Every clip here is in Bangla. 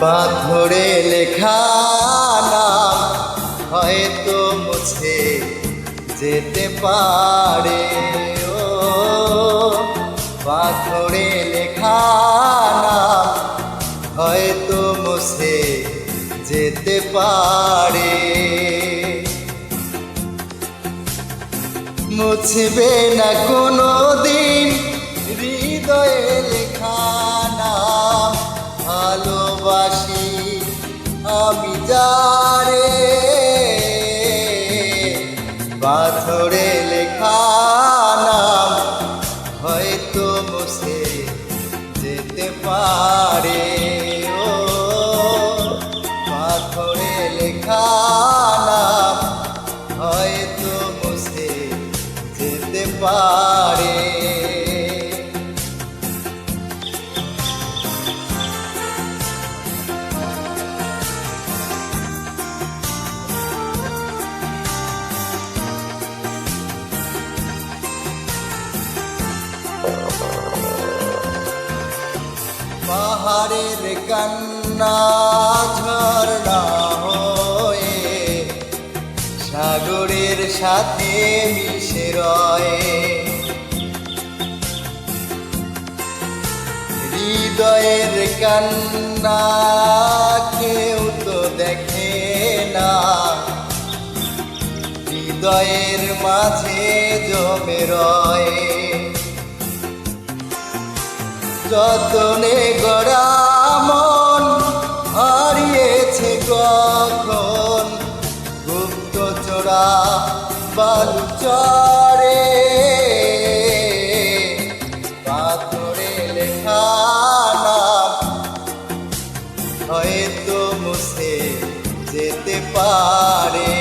পাথরে লেখা নাম হয়তো মুছে যেতে পারে। ও, পাথরে লেখা নাম হয়তো মুছে যেতে পারে। মুছবে না কোনো দিন হৃদয়ে লেখা নাম পাহাড়ের কান্না ঝর্ণা হয়ে সাগরের সাথে মিশে রয়ে। হৃদয়ের কান্না কেউ তো দেখে না। হৃদয়ের মাঝে জমে রয়ে। যতনে গড়া মন হারিয়েছে কখন? গুপ্ত চোরা বালু চরে পাথরে লেখা নাম। হয়তো মুছে যেতে পারে।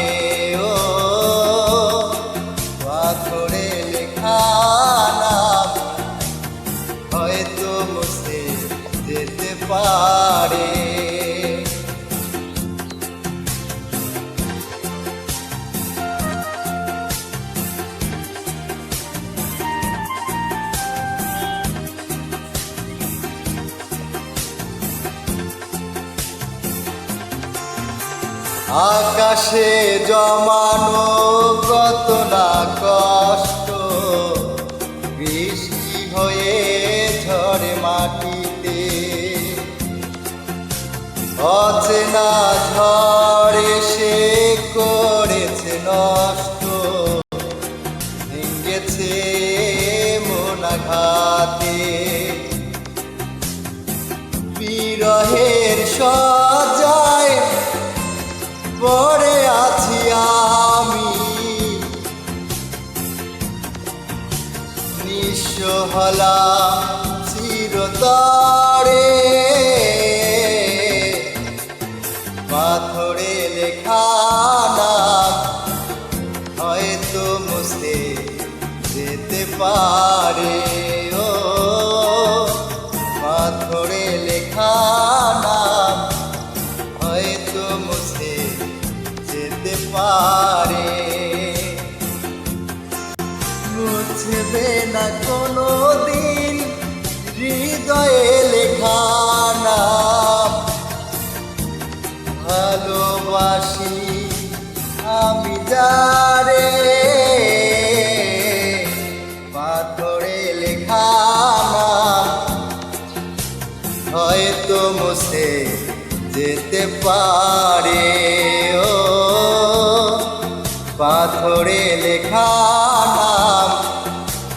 আকাশে জমানো অচেনা ঝড় এসে করেছে নষ্ট। ভেঙেছে মোনাঘাতে বিরহের সজায় পড়ে আছি আমি। নিঃস্ব হলাম যেতে পারে ও পাথরে লেখা